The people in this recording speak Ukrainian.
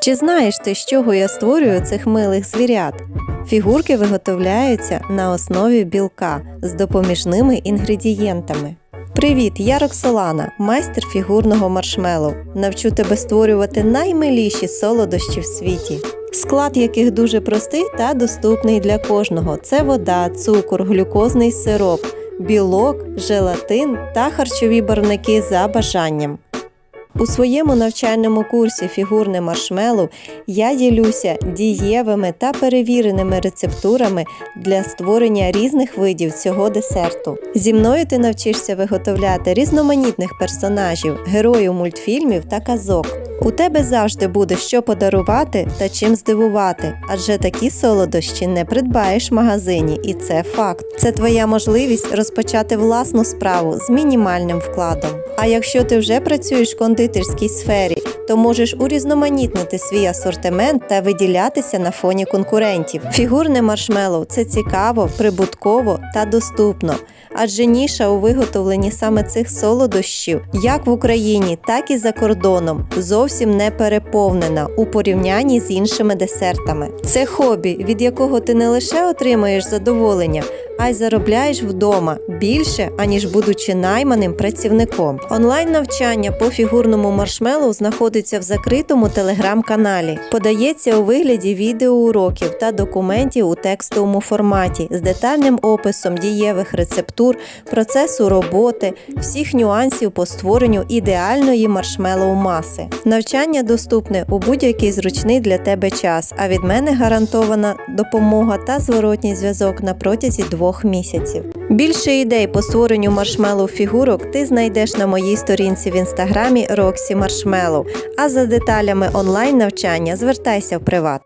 Чи знаєш ти, з чого я створюю цих милих звірят? Фігурки виготовляються на основі білка з допоміжними інгредієнтами. Привіт, я Роксолана, майстер фігурного маршмеллоу. Навчу тебе створювати наймиліші солодощі в світі. Склад яких дуже простий та доступний для кожного: це вода, цукор, глюкозний сироп, білок, желатин та харчові барвники за бажанням. У своєму навчальному курсі фігурне маршмеллоу я ділюся дієвими та перевіреними рецептурами для створення різних видів цього десерту. Зі мною ти навчишся виготовляти різноманітних персонажів, героїв мультфільмів та казок. У тебе завжди буде що подарувати та чим здивувати, адже такі солодощі не придбаєш в магазині, і це факт. Це твоя можливість розпочати власну справу з мінімальним вкладом. А якщо ти вже працюєш в кондитерській сфері, то можеш урізноманітнити свій асортимент та виділятися на фоні конкурентів. Фігурне маршмеллоу – це цікаво, прибутково та доступно. Адже ніша у виготовленні саме цих солодощів, як в Україні, так і за кордоном, зовсім не переповнена у порівнянні з іншими десертами. Це хобі, від якого ти не лише отримаєш задоволення, а й заробляєш вдома більше, аніж будучи найманим працівником. Онлайн навчання по фігурному маршмеллоу знаходиться в закритому телеграм-каналі. Подається у вигляді відеоуроків та документів у текстовому форматі з детальним описом дієвих рецептур, процесу роботи, всіх нюансів по створенню ідеальної маршмеллоу маси. Навчання доступне у будь-який зручний для тебе час, а від мене гарантована допомога та зворотній зв'язок на протязі двох місяців. Більше ідей по створенню маршмеллоу фігурок ти знайдеш на моїй сторінці в інстаграмі Roxy Marshmallow, а за деталями онлайн навчання звертайся в приват.